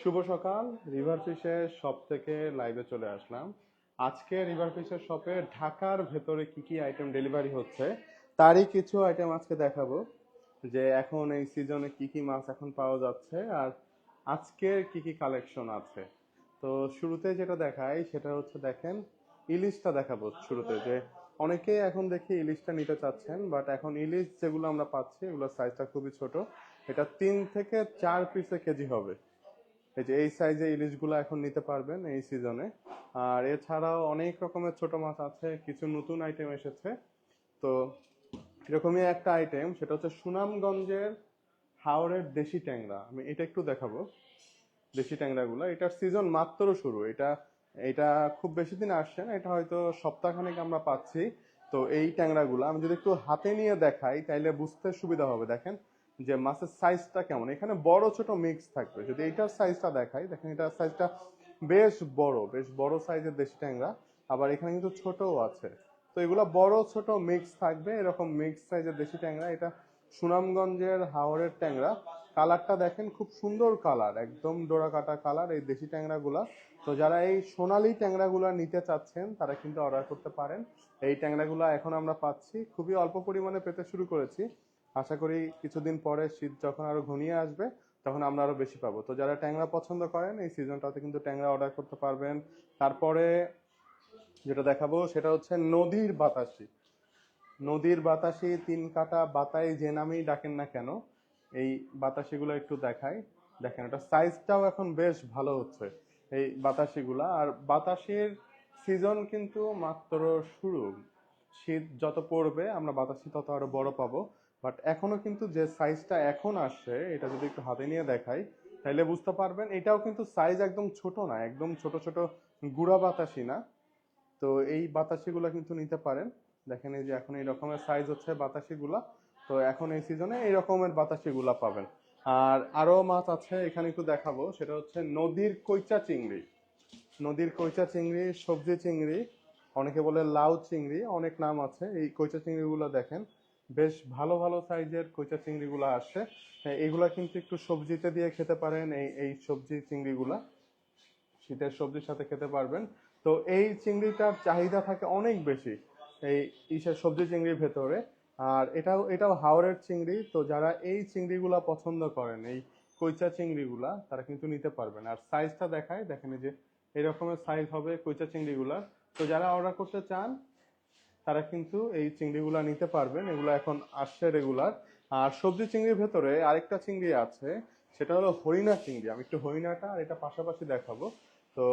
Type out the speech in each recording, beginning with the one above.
শুভ সকাল। River ফিশের shop থেকে লাইভে চলে আসলাম। আজকে রিভার ফিশের শপে ঢাকার ভেতরে কি কি আইটেম ডেলিভারি হচ্ছে, তারই কিছু আইটেম আজকে দেখাবো। যে এখন এই সিজনে কি কি মাছ এখন পাওয়া যাচ্ছে, আর আজকের কি কি কালেকশন আছে। তো শুরুতে যেটা দেখাই, সেটা হচ্ছে দেখেন, ইলিশটা দেখাবো শুরুতে। যে অনেকেই এখন দেখি ইলিশটা নিতে চাচ্ছেন বাট এখন ইলিশ যেগুলো আমরা পাচ্ছি, এগুলোর সাইজটা খুবই ছোট। এটা তিন থেকে চার পিসে কেজি হবে। এই যে, এই সাইজে ইলিশগুলো এখন নিতে পারবেন এই সিজনে আর এছাড়াও অনেক রকমের ছোট মাছ আছে, কিছু নতুন আইটেম এসেছে। তো এরকমই একটা আইটেম সেটা হচ্ছে সুনামগঞ্জের হাওড়ের দেশি ট্যাংরা। আমি এটা একটু দেখাবো, দেশি ট্যাংরাগুলো। এটার সিজন মাত্র শুরু। এটা এটা খুব বেশি দিন আসছে না, এটা হয়তো সপ্তাহখানেক আমরা পাচ্ছি। তো এই ট্যাংরাগুলো আমি যদি একটু হাতে নিয়ে দেখাই, তাইলে বুঝতে সুবিধা হবে, দেখেন। যে মাছের সাইজটা কেমন? এখানে বড় ছোট মিক্স থাকবে। যদি এটার সাইজটা দেখাই, দেখেন এটার সাইজটা বেশ বড় বেশ বড় সাইজের দেশি ট্যাংরা। আবার এখানে কিন্তু ছোটও আছে। তো এগুলো বড় ছোট মিক্স থাকবে, এরকম মিক্স সাইজের দেশি ট্যাংরা। এটা সুনামগঞ্জের হাওড়ের ট্যাংরা। কালারটা দেখেন খুব সুন্দর কালার, একদম ডোরা কাটা কালার এই দেশি ট্যাংরাগুলা। তো যারা এই সোনালি ট্যাংরাগুলা নিতে চাচ্ছেন, তারা কিন্তু অর্ডার করতে পারেন। এই ট্যাংরাগুলো এখন আমরা পাচ্ছি। খুবই অল্প পরিমাণে পেতে শুরু করেছি। আশা করি কিছুদিন পরে শীত যখন আরও ঘনিয়ে আসবে, তখন আমরা আরও বেশি পাবো। তো যারা ট্যাংরা পছন্দ করেন, এই সিজনটাতে কিন্তু ট্যাংরা অর্ডার করতে পারবেন। তারপরে যেটা দেখাবো, সেটা হচ্ছে নদীর বাতাসি। নদীর বাতাসি, তিন কাটা বাতাই যে নামেই ডাকেন না কেন, এই বাতাসিগুলো একটু দেখাই। দেখেন, এটা সাইজটাও এখন বেশ ভালো হচ্ছে, এই বাতাসিগুলা। আর বাতাসের সিজন কিন্তু মাত্র শুরু। শীত যত পড়বে, আমরা বাতাসি তত আরও বড় পাবো। বাট এখনও কিন্তু যে সাইজটা এখন আসছে, এটা যদি একটু হাতে নিয়ে দেখাই, তাহলে বুঝতে পারবেন এটাও কিন্তু সাইজ একদম ছোট না, একদম ছোট ছোট গুড়া বাতাসি না। তো এই বাতাসিগুলো কিন্তু নিতে পারেন। দেখেন এই যে এখন এই রকমের সাইজ হচ্ছে বাতাসিগুলা। তো এখন এই সিজনে এই রকমের বাতাসিগুলা পাবেন। আর আরও মাছ আছে, এখানে একটু দেখাবো। সেটা হচ্ছে নদীর কৈচা চিংড়ি। নদীর কৈচা চিংড়ি, সবজি চিংড়ি, অনেকে বলে লাউ চিংড়ি, অনেক নাম আছে। এই কৈচা চিংড়িগুলো দেখেন বেশ ভালো ভালো সাইজের কইচা চিংড়িগুলো আসে। হ্যাঁ, এইগুলা কিন্তু একটু সবজিতে দিয়ে খেতে পারেন এই এই সবজি চিংড়িগুলা। শীতের সবজির সাথে খেতে পারবেন। তো এই চিংড়িটার চাহিদা থাকে অনেক বেশি এই ইসের সবজি চিংড়ির ভেতরে। আর এটাও এটাও হাওড়ের চিংড়ি তো যারা এই চিংড়িগুলা পছন্দ করেন এই কইচা চিংড়িগুলা তারা কিন্তু নিতে পারবেন। আর সাইজটা দেখায় দেখেন যে এই রকমের সাইজ হবে কইচা চিংড়িগুলার। তো যারা অর্ডার করতে চান তারা কিন্তু এই চিংড়িগুলা নিতে পারবেন। এগুলো এখন আসছে রেগুলার। আর সবজি চিংড়ির ভেতরে আরেকটা চিংড়ি আছে, সেটা হলো হরিণা চিংড়ি। আমি একটু হরিণাটা আর এটা পাশাপাশি দেখাবো। তো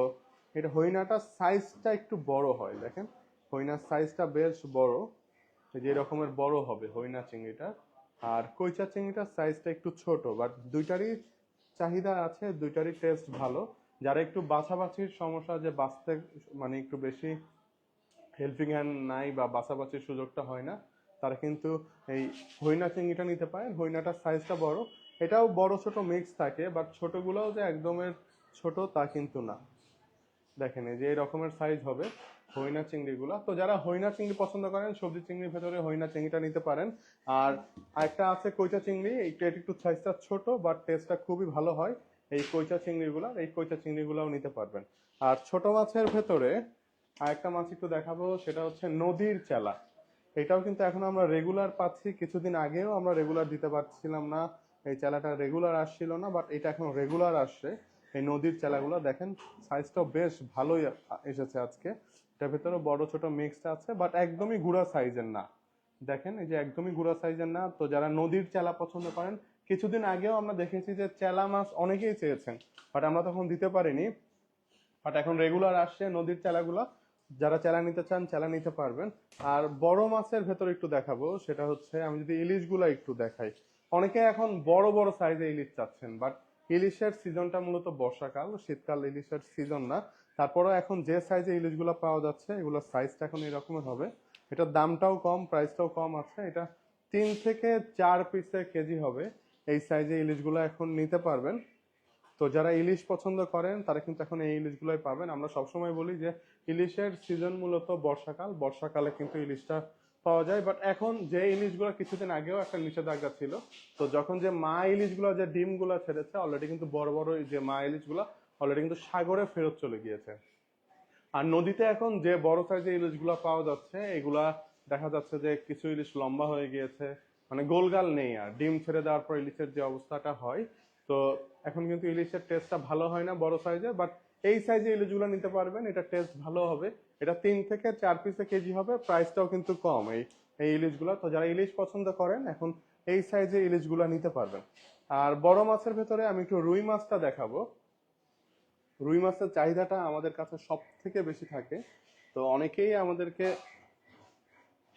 এটা হরিণাটার সাইজটা একটু বড় হয়, দেখেন। হরিণার সাইজটা বেশ বড়। যে রকমের বড় হবে হরিণা চিংড়িটা। আর কইচা চিংড়িটার সাইজটা একটু ছোট বাট দুইটারই চাহিদা আছে, দুইটারই টেস্ট ভালো। যারা একটু বাছাবাছির সমস্যা যে বাঁচতে মানে একটু বেশি হেল্পিং হ্যান্ড নাই বা বাছাবাছির সুযোগটা হয় না। তারা কিন্তু এই হইনা চিংড়িটা নিতে পারেন, হইনাটার সাইজটা বড়। এটাও বড়, ছোট মিক্স থাকে বাট ছোটগুলোও যে একদমের ছোট তা কিন্তু না। দেখেন, এই যে এই রকমের সাইজ হবে হইনা চিংড়িগুলো। তো যারা হইনা চিংড়ি পছন্দ করেন, সবজি চিংড়ির ভেতরে হইনা চিংড়িটা নিতে পারেন। আর আরেকটা আছে কইচা চিংড়ি, এইটা একটু সাইজটা ছোট বাট টেস্টটা খুবই ভালো হয়। এই কইচা চিংড়িগুলো এই কইচা চিংড়িগুলোও নিতে পারবেন। আর ছোট মাছের ভেতরে আরেকটা মাছ একটু দেখাবো, সেটা হচ্ছে নদীর চেলা। এটাও কিন্তু এখন আমরা রেগুলার পাচ্ছি, কিছুদিন আগেও আমরা রেগুলার দিতে পারছিলাম না। এই চেলাটা রেগুলার আসছিল না বাট এটা এখন রেগুলার আসছে। এই নদীর চেলাগুলো দেখেন সাইজটাও বেশ ভালোই এসেছে আজকে। এটার ভেতরে বড় ছোট মিক্সড আছে বাট একদমই গুঁড়া সাইজের না। দেখেন, এই যে একদমই গুঁড়া সাইজের না, তো যারা নদীর চেলা পছন্দ করেন, কিছুদিন আগেও আমরা দেখেছি যে চেলা মাছ অনেকেই চেয়েছেন বাট আমরা তখন দিতে পারিনি। বাট এখন রেগুলার আসছে নদীর চেলাগুলো। যারা চেলা নিতে চান চেলা নিতে পারবেন। আর বড় মাছের ভেতর একটু দেখাবো, সেটা হচ্ছে আমি যদি ইলিশগুলো একটু দেখাই। অনেকে এখন বড় বড় সাইজে ইলিশ চাচ্ছেন বাট ইলিশের সিজনটা মূলত বর্ষাকাল, শীতকাল ইলিশের সিজন না। তারপরেও এখন যে সাইজে ইলিশগুলো পাওয়া যাচ্ছে, এগুলোর সাইজটা এখন এরকমের হবে। এটার দামটাও কম প্রাইসটাও কম আছে। এটা তিন থেকে চার পিসের কেজি হবে। এই সাইজে ইলিশগুলো এখন নিতে পারবেন। তো যারা ইলিশ পছন্দ করেন, তারা কিন্তু এখন এই ইলিশগুলোই পাবেন। আমরা সবসময় বলি যে, ইলিশের সিজন মূলত বর্ষাকাল। বর্ষাকালে কিন্তু ইলিশটা পাওয়া যায়। বাট এখন যে ইলিশগুলো কিছুদিন আগেও একটা নিষেধাজ্ঞা ছিল, তো যখন যে মা ইলিশগুলো, যে ডিমগুলো ছেড়েছে অলরেডি কিন্তু বড় বড় যে মা ইলিশগুলো অলরেডি কিন্তু সাগরে ফেরত চলে গিয়েছে। আর নদীতে এখন যে বড় সাইজের ইলিশগুলো পাওয়া যাচ্ছে, এগুলা দেখা যাচ্ছে যে কিছু ইলিশ লম্বা হয়ে গিয়েছে। মানে গোলগাল নেই আর। ডিম ছেড়ে দেওয়ার পর ইলিশের যে অবস্থাটা হয় তো এখন কিন্তু ইলিশের টেস্টটা ভালো হয় না, বড় সাইজে বাট এই সাইজে ইলিশগুলো নিতে পারবেন, এটা টেস্ট ভালো হবে। এটা তিন থেকে চার পিসে কেজি হবে প্রাইসটাও কিন্তু কম এই এই ইলিশগুলো তো যারা ইলিশ পছন্দ করেন, এখন এই সাইজে ইলিশগুলো নিতে পারবেন। আর বড় মাছের ভেতরে আমি একটু রুই মাছটা দেখাবো। রুই মাছের চাহিদাটা আমাদের কাছে সব থেকে বেশি থাকে। তো অনেকেই আমাদেরকে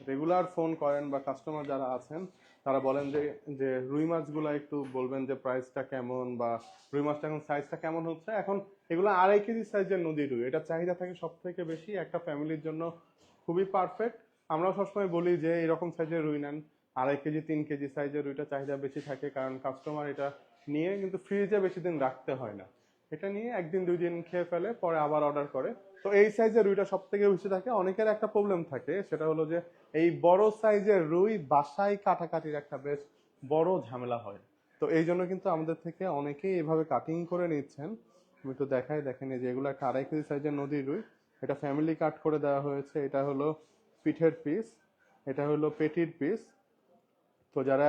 রেগুলার ফোন করেন বা কাস্টমার যারা আছেন তারা বলেন যে যে রুই মাছগুলো একটু বলবেন যে প্রাইসটা কেমন বা রুই মাছটা এখন সাইজটা কেমন হচ্ছে? এখন এগুলো আড়াই কেজি সাইজের নদী রুই। এটা চাহিদা থাকে সব থেকে বেশি। একটা ফ্যামিলির জন্য খুবই পারফেক্ট আমরাও সবসময় বলি যে, এরকম সাইজের রুই নেন। আড়াই কেজি, তিন কেজি সাইজের রুইটা চাহিদা বেশি থাকে কারণ কাস্টমার এটা নিয়ে কিন্তু ফ্রিজে বেশি দিন রাখতে হয় না। এটা নিয়ে একদিন দুই দিন খেয়ে ফেলে, পরে আবার অর্ডার করে। তো এই সাইজের রুইটা সব থেকে বেশি থাকে। অনেকের একটা প্রবলেম থাকে, সেটা হলো যে এই বড় সাইজের রুই বাসায় কাটাকাটির একটা বেশ বড় ঝামেলা হয়। তো এই জন্য কিন্তু আমাদের থেকে অনেকেই এভাবে কাটিং করে নিচ্ছেন। আমি তো দেখাই, দেখেন যে এগুলো একটা আড়াই কেজি সাইজের নদীর রুই। এটা ফ্যামিলি কাট করে দেওয়া হয়েছে। এটা হলো পিঠের পিস এটা হলো পেটির পিস তো যারা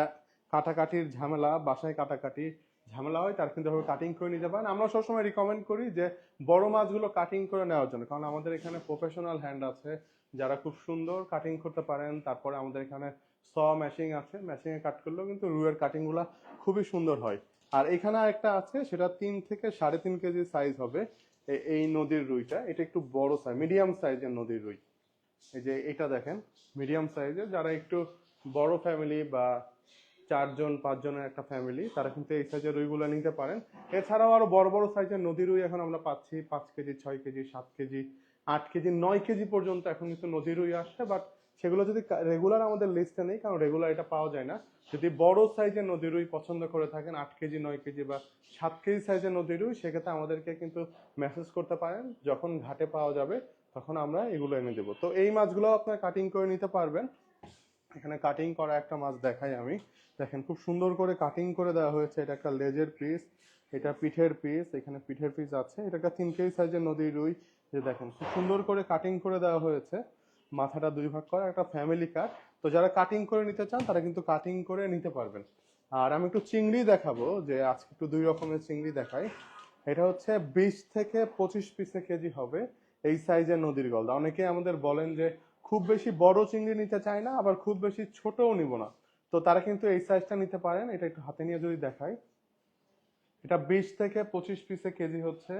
কাটাকাটির ঝামেলা, বাসায় কাটাকাটি ঝামেলা হয়, তার কিন্তু কাটিং করে নিতে পারেন। আমরা সবসময় রিকমেন্ড করি যে বড় মাছগুলো কাটিং করে নেওয়ার জন্য। কারণ আমাদের এখানে প্রফেশনাল হ্যান্ড আছে, যারা খুব সুন্দর কাটিং করতে পারেন। তারপরে আমাদের এখানে স ম্যাশিং আছে। ম্যাশিংয়ে কাট করলেও কিন্তু রুইয়ের কাটিংগুলো খুবই সুন্দর হয়। আর এখানে একটা আছে, সেটা তিন থেকে সাড়ে তিন কেজি সাইজ হবে এই নদীর রুইটা। এটা একটু বড় সাইজ মিডিয়াম সাইজের নদীর রুই। এই যে এটা দেখেন মিডিয়াম সাইজের যারা একটু বড় ফ্যামিলি বা চারজন, পাঁচজনের একটা ফ্যামিলি তারা কিন্তু এই সাইজের রুইগুলো নিতে পারেন। এছাড়াও আরও বড় বড় সাইজের নদী রুই এখন আমরা পাচ্ছি, পাঁচ কেজি, ছয় কেজি, সাত কেজি, আট কেজি, নয় কেজি পর্যন্ত এখন কিন্তু নদী রুই আসছে। বাট সেগুলো যদি রেগুলার আমাদের লিস্টে নেই, কারণ রেগুলার এটা পাওয়া যায় না। যদি বড় সাইজের নদী রুই পছন্দ করে থাকেন, আট কেজি, নয় কেজি বা সাত কেজি সাইজের নদী রুই, সেক্ষেত্রে আমাদেরকে কিন্তু মেসেজ করতে পারেন। যখন ঘাটে পাওয়া যাবে, তখন আমরা এগুলো এনে দেবো। তো এই মাছগুলো আপনার কাটিং করে নিতে পারবেন। এখানে কাটিং করা একটা মাছ দেখাই আমি। দেখেন খুব সুন্দর করে কাটিং করে দেওয়া হয়েছে। এটা একটা লেজের পিস এটা পিঠের পিস এখানে পিঠের পিস আছে। এটা একটা তিন কেজি সাইজের নদীর রুই। যে দেখেন, খুব সুন্দর করে কাটিং করে দেওয়া হয়েছে। মাথাটা দুই ভাগ করা, একটা ফ্যামিলি কাট তো যারা কাটিং করে নিতে চান, তারা কিন্তু কাটিং করে নিতে পারবেন। আর আমি একটু চিংড়ি দেখাবো, যে আজকে একটু দুই রকমের চিংড়ি দেখাই। এটা হচ্ছে বিশ থেকে পঁচিশ পিসে কেজি হবে এই সাইজের নদীর গলদা। অনেকে আমাদের বলেন যে খুব বেশি বড় চিংড়ি নিতে চায় না আবার খুব বেশি ছোটও নিব না। তো তারা কিন্তু এই সাইজটা নিতে পারেন এটা একটু হাতে নিয়ে যদি দেখাই। এটা বিশ থেকে পঁচিশ পিসে কেজি হচ্ছে।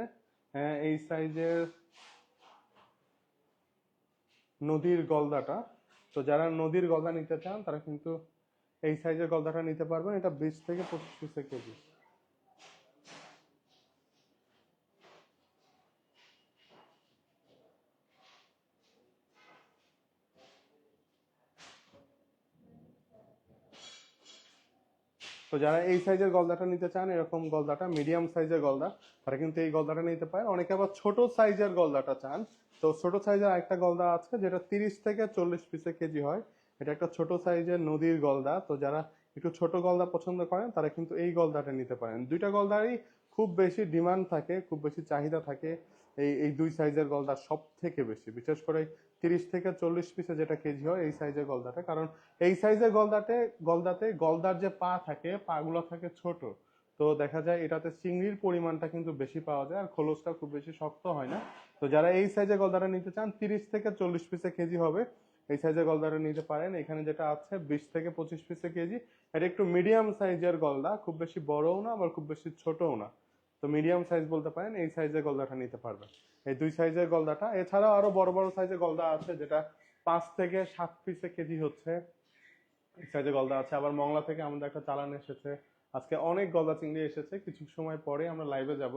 হ্যাঁ, এই সাইজের নদীর গলদাটা। তো যারা নদীর গলদা নিতে চান তারা কিন্তু এই সাইজের গলদাটা নিতে পারবেন। এটা বিশ থেকে পঁচিশ পিসে কেজি। তো যারা এই সাইজের গলদাটা নিতে চান, এরকম গলদাটা মিডিয়াম সাইজের গলদা, তারা কিন্তু এই গলদাটা নিতে পারেন অনেকে আবার ছোট সাইজের গলদাটা চান। তো ছোট সাইজের একটা গলদা আছে, যেটা তিরিশ থেকে চল্লিশ পিসে কেজি হয়। এটা একটা ছোট সাইজের নদীর গলদা। তো যারা একটু ছোট গলদা পছন্দ করেন, তারা কিন্তু এই গলদাটা নিতে পারেন। দুইটা গলদারই খুব বেশি ডিমান্ড থাকে, খুব বেশি চাহিদা থাকে। এই এই দুই সাইজের গলদা সব থেকে বেশি। বিশেষ করে তিরিশ থেকে চল্লিশ পিসে যেটা কেজি হয়, এই সাইজের গলদাটা। কারণ এই সাইজের গলদাতে গলদাতে গলদার যে পা থাকে, পাগুলো থাকে ছোট। তো দেখা যায় এটাতে চিংড়ির পরিমাণটা কিন্তু বেশি পাওয়া যায়, আর খোলসটা খুব বেশি শক্ত হয় না। তো যারা এই সাইজের গলদাটা নিতে চান, তিরিশ থেকে চল্লিশ পিসে কেজি হবে। এই সাইজের গলদাটা নিতে পারেন। এখানে যেটা আছে, বিশ থেকে পঁচিশ পিসে কেজি। এটা একটু মিডিয়াম সাইজের গলদা, খুব বেশি বড়ও না, আবার খুব বেশি ছোটও না। তো মিডিয়াম সাইজ বলতে পারেন, এই সাইজের গলদাটা নিতে পারবেন। এই দুই সাইজের গলদাটা, এছাড়াও আরও বড় বড় সাইজের গলদা আছে, যেটা পাঁচ থেকে সাত পিসে কেজি হচ্ছে। এই সাইজের গলদা আছে, আবার মংলা থেকে আমাদের একটা চালান এসেছে। আজকে অনেক গলদা চিংড়ি এসেছে, কিছু সময় পরে আমরা লাইভে যাব।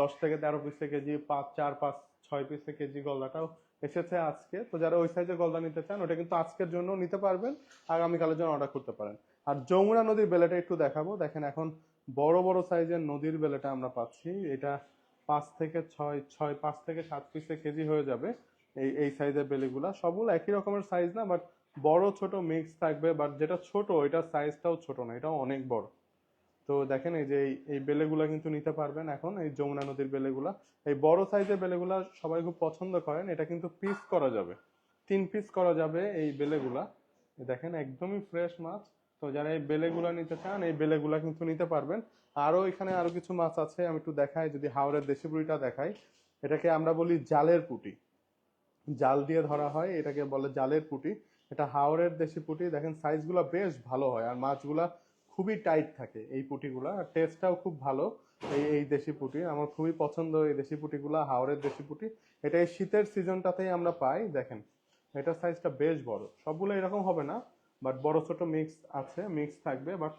দশ থেকে তেরো পিসে কেজি, পাঁচ, চার, পাঁচ, ছয় পিসে কেজি গলদাটাও এসেছে আজকে। তো যারা ওই সাইজের গলদা নিতে চান, ওটা কিন্তু আজকের জন্য নিতে পারবেন, আগামীকালের জন্য অর্ডার করতে পারেন। আর যমুনা নদীর বেলাটা একটু দেখাবো। দেখেন এখন বড় বড় সাইজের নদীর বেলাটা আমরা পাচ্ছি। এটা পাঁচ থেকে ছয় ছয়, পাঁচ থেকে সাত পিসে কেজি হয়ে যাবে এই এই সাইজের বেলেগুলা। সবগুলো একই রকমের সাইজ না, বাট বড়, ছোট মিক্স থাকবে, বাট যেটা ছোট, এটার সাইজটাও ছোট না, এটাও অনেক বড়। তো দেখেন এই যে এই- বেলেগুলা কিন্তু নিতে পারবেন এখন, এই যমুনা নদীর বেলেগুলা। এই বড় সাইজের বেলেগুলা সবাই খুব পছন্দ করেন, এটা কিন্তু পিস করা যাবে। তিন পিস করা যাবে এই বেলেগুলা। দেখেন একদমই ফ্রেশ মাছ। তো যারা এই বেলেগুলা নিতে চান, এই বেলেগুলা কিন্তু নিতে পারবেন। আরও এখানে আরও কিছু মাছ আছে, আমি একটু দেখাই, যদি হাওড়ের দেশি পুরিটা দেখাই। এটাকে আমরা বলি জালের পুটি। জাল দিয়ে ধরা হয়, এটাকে বলে জালের পুটি। এটা হাওড়ের দেশি পুটি, দেখেন সাইজগুলো বেশ ভালো হয়, আর মাছগুলা খুবই টাইট থাকে এই পুটিগুলা। আর টেস্টটাও খুব ভালো এই এই দেশি পুটি। আমার খুবই পছন্দ এই দেশি পুটিগুলা হাওড়ের দেশি পুটি। এটা এই শীতের সিজনটাতেই আমরা পাই, দেখেন। এটার সাইজটা বেশ বড়। সবগুলো এরকম হবে না। বাট বড় ছোট মিক্স আছে মিক্স থাকবে বাট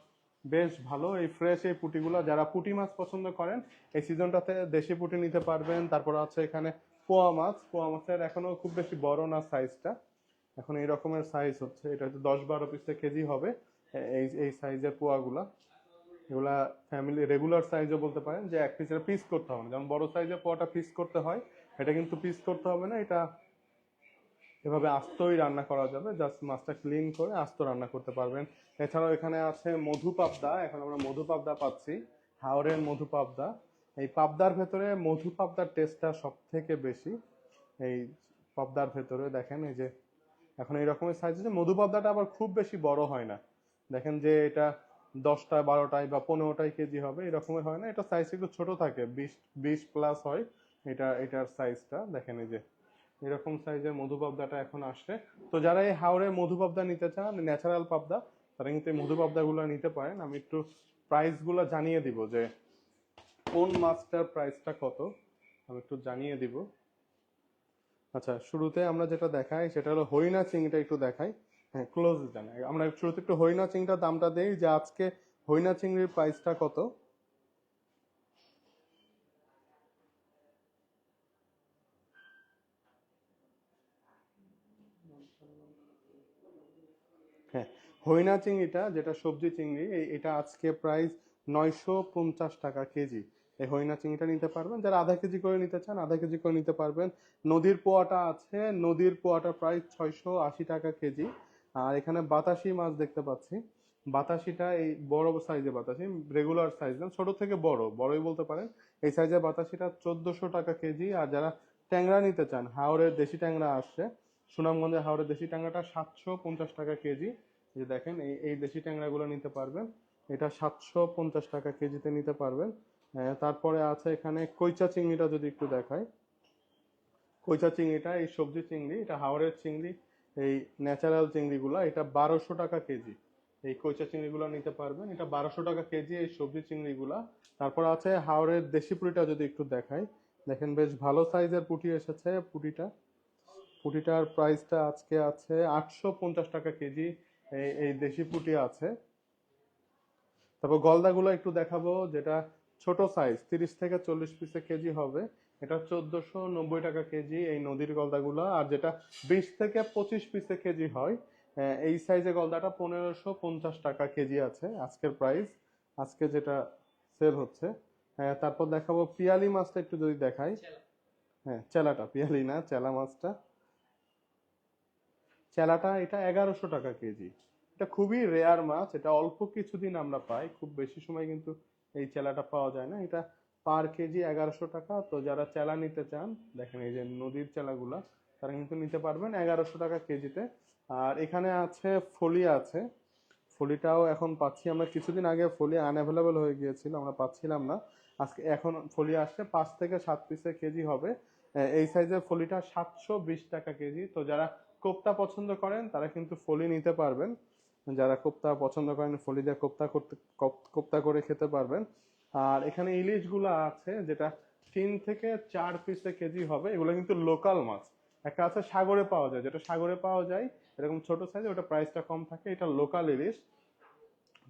বেশ ভালো। এই ফ্রেশ এই পুটিগুলো যারা পুটি মাছ পছন্দ করেন, এই সিজনটাতে দেশি পুটি নিতে পারবেন। তারপর আছে এখানে পোয়া মাছ। পোয়া মাছের এখনও খুব বেশি বড় না সাইজটা এখন এই রকমের সাইজ হচ্ছে। এটা হচ্ছে দশ বারো পিসে কেজি হবে, এই এই সাইজের পোয়াগুলা। এগুলা ফ্যামিলি রেগুলার সাইজও বলতে পারেন যে এক পিসের পিস করতে হবে না। যেমন বড় সাইজের পোয়াটা পিস করতে হয়, এটা কিন্তু পিস করতে হবে না, এটা এভাবে আস্তই রান্না করা যাবে জাস্ট মাছটা ক্লিন করে আস্ত রান্না করতে পারবেন। এছাড়াও এখানে আছে মধু পাবদা, এখন আমরা মধু পাবদা পাচ্ছি হাওড়ের মধু পাবদা। এই পাবদার ভেতরে মধু পাবদার টেস্টটা সব থেকে বেশি। এই পাবদার ভেতরে দেখেন, এই যে এখন এই রকমের সাইজ আছে মধু পাবদাটা আবার খুব বেশি বড় হয় না। দেখেন যে এটা দশটা বারোটায় বা পনেরোটায় কেজি হবে এরকমের হয় না। এটা সাইজ একটু ছোট থাকে, বিশ বিশ প্লাস হয়, এটা, এটার সাইজটা দেখেন এই যে এরকম সাইজের মধু পাবদাটা এখন আসছে। তো যারা এই হাওড়ে মধু পাবদা নিতে চান ন্যাচারাল পাবদা, তারা কিন্তু এই মধু নিতে পারেন। আমি একটু প্রাইসগুলো জানিয়ে দিব যে কোন মাছটার প্রাইসটা কত, আমি একটু জানিয়ে দিব। আচ্ছা শুরুতে আমরা যেটা দেখাই, সেটা হলো হরিণা চিংড়িটা একটু দেখাই। হ্যাঁ ক্লোজ জানাই। আমরা শুরুতে একটু হরিণা চিংড়িটার দামটা দেই যে আজকে হরিণা চিংড়ির প্রাইসটা কত হ্যাঁ হইনা চিংড়িটা, যেটা সবজি চিংড়ি এটা আজকে প্রাইস নয়শো পঞ্চাশ টাকা কেজি। এই হইনা চিংড়িটা নিতে পারবেন। যারা আধা কেজি করে নিতে চান, আধা কেজি করে নিতে পারবেন। নদীর পোয়াটা আছে। নদীর পোয়াটা প্রাইস ছয়শো আশি টাকা কেজি। আর এখানে বাতাসি মাছ দেখতে পাচ্ছি। বাতাসিটা এই বড় সাইজে বাতাসি রেগুলার সাইজ না, ছোট থেকে বড়, বড়ই বলতে পারেন। এই সাইজের বাতাসিটা চোদ্দশো টাকা কেজি। আর যারা ট্যাংরা নিতে চান হাওড়ের দেশি ট্যাংরা আসছে সুনামগঞ্জের হাওড়ের দেশি ট্যাংরাটা সাতশো পঞ্চাশ টাকা কেজি। যে দেখেন, এই এই দেশি ট্যাংরাগুলো নিতে পারবেন। এটা সাতশো পঞ্চাশ টাকা কেজিতে নিতে পারবেন। তারপরে আছে এখানে কইচা চিংড়িটা যদি একটু দেখাই। কইচা চিংড়িটা, এই সবজি চিংড়ি, এটা হাওড়ের চিংড়ি, এই ন্যাচারাল চিংড়িগুলো, এটা বারোশো টাকা কেজি। এই কইচা চিংড়িগুলো নিতে পারবেন। এটা বারোশো টাকা কেজি এই সবজি চিংড়িগুলা। তারপর আছে হাওড়ের দেশি পুরিটা যদি একটু দেখাই। দেখেন, বেশ ভালো সাইজের পুঁটি এসেছে পুটিটা। পুটিটার প্রাইসটা আজকে আছে আটশো পঞ্চাশ টাকা কেজি। এই এই দেশি পুটি আছে। তারপর গলদাগুলো একটু দেখাবো যেটা ছোট সাইজ তিরিশ থেকে চল্লিশ পিসে কেজি হবে। এটা চোদ্দশো নব্বই টাকা কেজি এই নদীর গলদাগুলো আর যেটা বিশ থেকে পঁচিশ পিসে কেজি হয় এই সাইজের গলদাটা পনেরোশো পঞ্চাশ টাকা কেজি আছে আজকের প্রাইস আজকে যেটা সেল হচ্ছে আহ, তারপর দেখাবো পিয়ালি মাছটা একটু যদি দেখাই। হ্যাঁ চেলাটা পিয়ালি না চেলা মাছটা। চেলাটা এটা এগারোশো টাকা কেজি। এটা খুবই রেয়ার মাছ, এটা অল্প কিছুদিন আমরা পাই, খুব বেশি সময় কিন্তু এই চেলাটা পাওয়া যায় না। এটা পার কেজি এগারোশো টাকা। তো যারা চেলা নিতে চান, দেখেন এই যে নদীর চেলাগুলা, তারা কিন্তু নিতে পারবেন এগারোশো টাকা কেজিতে। আর এখানে আছে ফলি আছে। ফলিটাও এখন পাচ্ছি আমরা। কিছুদিন আগে ফলি আনঅ্যাভেলেবল হয়ে গিয়েছিল, আমরা পাচ্ছিলাম না। আজকে এখন ফলি আসছে, পাঁচ থেকে সাত পিসে কেজি হবে। এই সাইজের ফলিটা সাতশো বিশ টাকা কেজি। তো যারা কোপ্তা পছন্দ করেন, তারা কিন্তু ফলি নিতে পারবেন। যারা কোপ্তা পছন্দ করেন, ফলি দিয়ে কোপ্তা করতে, কোপ- কোপ্তা করে খেতে পারবেন। আর এখানে ইলিশগুলো আছে, যেটা তিন থেকে চার পিসে কেজি হবে। এগুলো কিন্তু লোকাল মাছ। একটা আছে সাগরে পাওয়া যায়। যেটা সাগরে পাওয়া যায়, এরকম ছোট সাইজ ওটা প্রাইসটা কম থাকে। এটা লোকাল ইলিশ।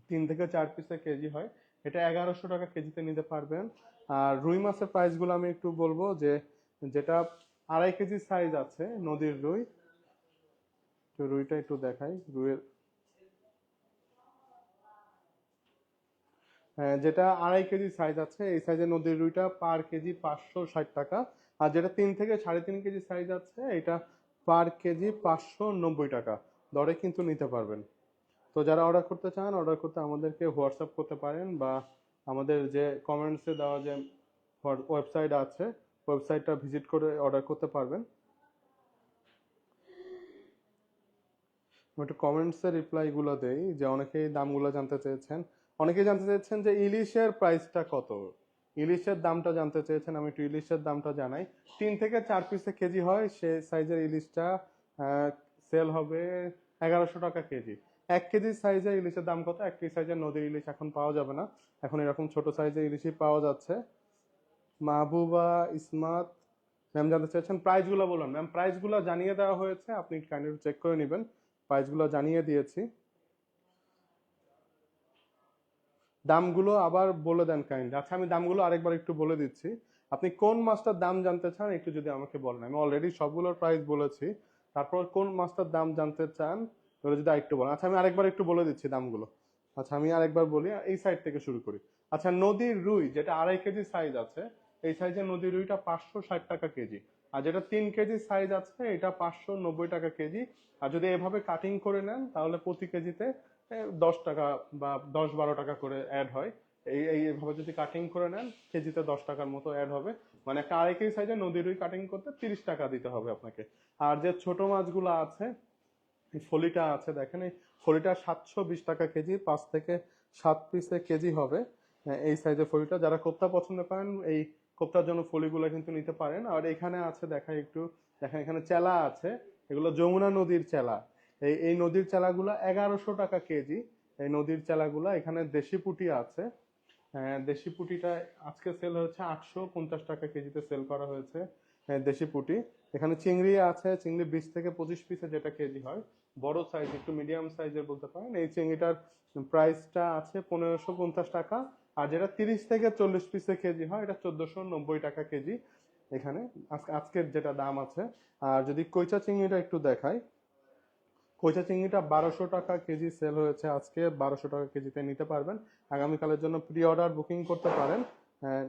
তিন থেকে চার পিসে কেজি হয়। এটা এগারোশো টাকা কেজিতে নিতে পারবেন। আর রুই মাছের প্রাইসগুলো আমি একটু বলব যে, যেটা আড়াই কেজি সাইজ আছে নদীর রুই তো রুইটা একটু দেখাই রুইয়ের হ্যাঁ, যেটা আড়াই কেজি সাইজ আছে এই সাইজের নদীর রুইটা পার কেজি পাঁচশো ষাট টাকা। আর যেটা তিন থেকে সাড়ে তিন কেজি সাইজ আছে এটা পার কেজি পাঁচশো নব্বই টাকা। দরে কিন্তু নিতে পারবেন। তো যারা অর্ডার করতে চান অর্ডার করতে আমাদেরকে হোয়াটসঅ্যাপ করতে পারেন বা আমাদের যে কমেন্টসে দেওয়া যে ওয়েবসাইট আছে ওয়েবসাইটটা ভিজিট করে অর্ডার করতে পারবেন। একটু কমেন্টসের রিপ্লাইগুলো দেই, যে অনেকেই দামগুলো জানতে চেয়েছেন। অনেকেই জানতে চেয়েছেন যে ইলিশের প্রাইসটা কত? ইলিশের দামটা জানতে চেয়েছেন, আমি একটু ইলিশের দামটা জানাই। তিন থেকে চার পিসে কেজি হয়, সে সাইজের ইলিশটা সেল হবে এগারোশো টাকা কেজি। এক কেজি সাইজের ইলিশের দাম কত? এক কেজি সাইজের নদীর ইলিশ এখন পাওয়া যাবে না। এখন এরকম ছোট সাইজের ইলিশই পাওয়া যাচ্ছে। মাহবুবা, ইসমাত ম্যাম জানতে চাইছেন প্রাইসগুলো বলুন। ম্যাম প্রাইসগুলো জানিয়ে দেওয়া হয়েছে, আপনি কাইন্ডলি চেক করে নেবেন। প্রাইসগুলো জানিয়ে দিয়েছি। দামগুলো আবার বলে দেন কাইন্ডলি আচ্ছা আমি দামগুলো আরেকবার একটু বলে দিচ্ছি। আপনি কোন মাছটার দাম জানতে চান একটু যদি আমাকে বলেন। আমি অলরেডি সবগুলোর প্রাইস বলেছি। তারপর কোন মাছটার দাম জানতে চান যদি আরেকটু বলেন। আচ্ছা আমি আরেকবার একটু বলে দিচ্ছি দামগুলো। আচ্ছা আমি আরেকবার বলি, এই সাইড থেকে শুরু করি। আচ্ছা নদীর রুই, যেটা আড়াই কেজি সাইজ আছে, এই সাইজের নদীর রুইটা পাঁচশো ষাট টাকা কেজি। আর যেটা তিন কেজি সাইজ আছে, এটা পাঁচশো নব্বই টাকা কেজি। আর যদি এভাবে কাটিং করে নেন, তাহলে প্রতি কেজিতে দশ টাকা বা দশ বারো টাকা করে অ্যাড হয়। এই এই এভাবে যদি কাটিং করে নেন, কেজিতে দশ টাকার মতো অ্যাড হবে। মানে একটা আড়াই কেজি সাইজের নদীর রুই কাটিং করতে তিরিশ টাকা দিতে হবে আপনাকে। আর যে ছোট মাছগুলো আছে ফলিটা আছে, দেখেন, এই ফলিটা সাতশো বিশ টাকা কেজি, পাঁচ থেকে সাত পিসে কেজি হবে এই সাইজের ফলিটা। যারা কোপ্তা পছন্দ করেন, এই কোপ্তার জন্য ফলিগুলো কিন্তু নিতে পারেন। আর এখানে আছে দেখাই একটু দেখেন এখানে চেলা আছে এগুলো যমুনা নদীর চেলা। এই এই নদীর চেলাগুলো এগারোশো টাকা কেজি। এই নদীর চেলাগুলো এখানে দেশি পুটি আছে। হ্যাঁ, দেশি পুটিটা আজকে সেল হয়েছে আটশো পঞ্চাশ টাকা কেজিতে সেল করা হয়েছে হ্যাঁ, দেশি পুটি। এখানে চিংড়ি আছে চিংড়ি বিশ থেকে পঁচিশ পিসে যেটা কেজি হয়। বড় সাইজ একটু মিডিয়াম সাইজের বলতে পারেন। এই চিংড়িটার প্রাইসটা আছে পনেরোশো পঞ্চাশ টাকা। আর যেটা তিরিশ থেকে চল্লিশ পিসে কেজি হয় এটা চোদ্দশো নব্বই টাকা কেজি। এখানে আজকে আজকের যেটা দাম আছে আর যদি কইচা চিংড়িটা একটু দেখাই কইচা চিংড়িটা বারোশো টাকা কেজি সেল হয়েছে আজকে বারোশো টাকা কেজিতে নিতে পারবেন। আগামীকালের জন্য প্রি অর্ডার বুকিং করতে পারেন। হ্যাঁ,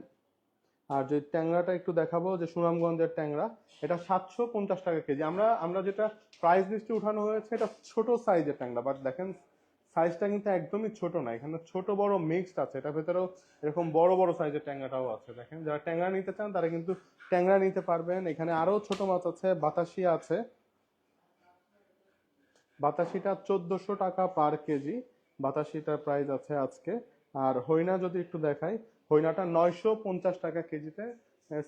আর যে ট্যাংরাটা একটু দেখাবো যে সুনামগঞ্জের ট্যাংরা এটা সাতশো পঞ্চাশ টাকা কেজি। আমরা আমরা যেটা প্রাইস লিস্টে উঠানো হয়েছে এটা ছোট সাইজের ট্যাংরা বাট দেখেন সাইজটা কিন্তু একদমই ছোট না। এখানে ছোট, বড় মিক্সড আছে। এটার ভেতরেও এরকম বড় বড় সাইজের ট্যাংরাটাও আছে, দেখেন। যারা ট্যাংরা নিতে চান, তারা কিন্তু ট্যাংরা নিতে পারবেন। এখানে আরও ছোট মাছ আছে, বাতাসি আছে। বাতাসিটা চোদ্দশো টাকা পার কেজি। বাতাসিটার প্রাইস আছে আজকে। আর হইনা যদি একটু দেখাই, হইনাটা নয়শো পঞ্চাশ টাকা কেজিতে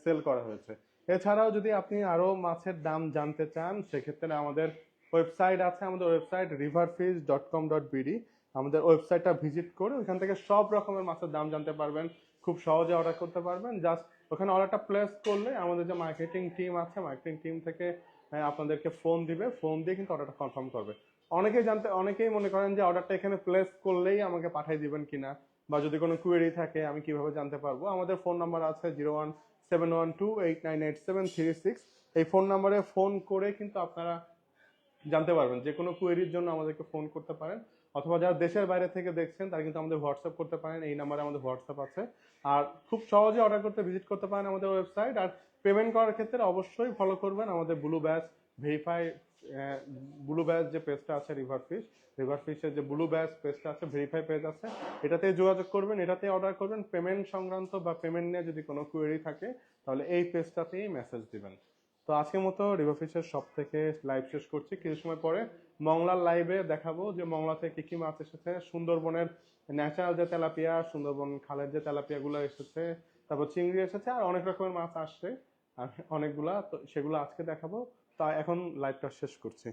সেল করা হয়েছে। এছাড়াও যদি আপনি আরও মাছের দাম জানতে চান, সেক্ষেত্রে আমাদের ওয়েবসাইট আছে আমাদের website riverfish dot com dot B আমাদের ওয়েবসাইটটা ভিজিট করে ওইখান থেকে সব রকমের মাছের দাম জানতে পারবেন, খুব সহজে অর্ডার করতে পারবেন। জাস্ট ওখানে অর্ডারটা প্লেস করলে আমাদের যে মার্কেটিং টিম আছে মার্কেটিং টিম থেকে আপনাদেরকে ফোন দিবে। ফোন দিয়ে কিন্তু অর্ডারটা কনফার্ম করবে। অনেকেই জানতে, অনেকেই মনে করেন যে অর্ডারটা এখানে প্লেস করলেই আমাকে পাঠিয়ে দিবেন কিনা, বা যদি কোনো কোয়েরি থাকে আমি কীভাবে জানতে পারব। আমাদের ফোন নাম্বার আছে zero one seven one two eight nine eight seven three six এই ফোন নাম্বারে ফোন করে কিন্তু আপনারা জানতে পারবেন। যে কোনো কোয়েরির জন্য আমাদেরকে ফোন করতে পারেন। অথবা যারা দেশের বাইরে থেকে দেখছেন, তারা কিন্তু আমাদের হোয়াটসঅ্যাপ করতে পারেন। এই নাম্বারে আমাদের হোয়াটসঅ্যাপ আছে। আর খুব সহজে অর্ডার করতে ভিজিট করতে পারেন আমাদের ওয়েবসাইট আর পেমেন্ট করার ক্ষেত্রে অবশ্যই ফলো করবেন আমাদের blue badge verify blue badge যে পেজটা আছে রিভার ফিশ রিভার ফিশের যে ব্লু ব্যাচ পেজটা আছে ভেরিফাই পেজ আছে এটাতে যোগাযোগ করবেন এটাতে অর্ডার করবেন। পেমেন্ট সংক্রান্ত বা পেমেন্ট নিয়ে যদি কোনো কোয়েরি থাকে, তাহলে এই পেজটাতেই মেসেজ দিবেন। তো আজকের মতো রিভার ফিশের সব থেকে লাইভ শেষ করছি। কিছু সময় পরে মংলার লাইভে দেখাবো যে মংলাতে কি কি মাছ এসেছে, সুন্দরবনের ন্যাচারাল যে তেলাপিয়া, সুন্দরবন খালের যে তেলাপিয়াগুলো এসেছে, তারপর চিংড়ি এসেছে, আর অনেক রকমের মাছ আসছে, আর অনেকগুলা, তো সেগুলো আজকে দেখাবো। তা এখন লাইভটা শেষ করছি।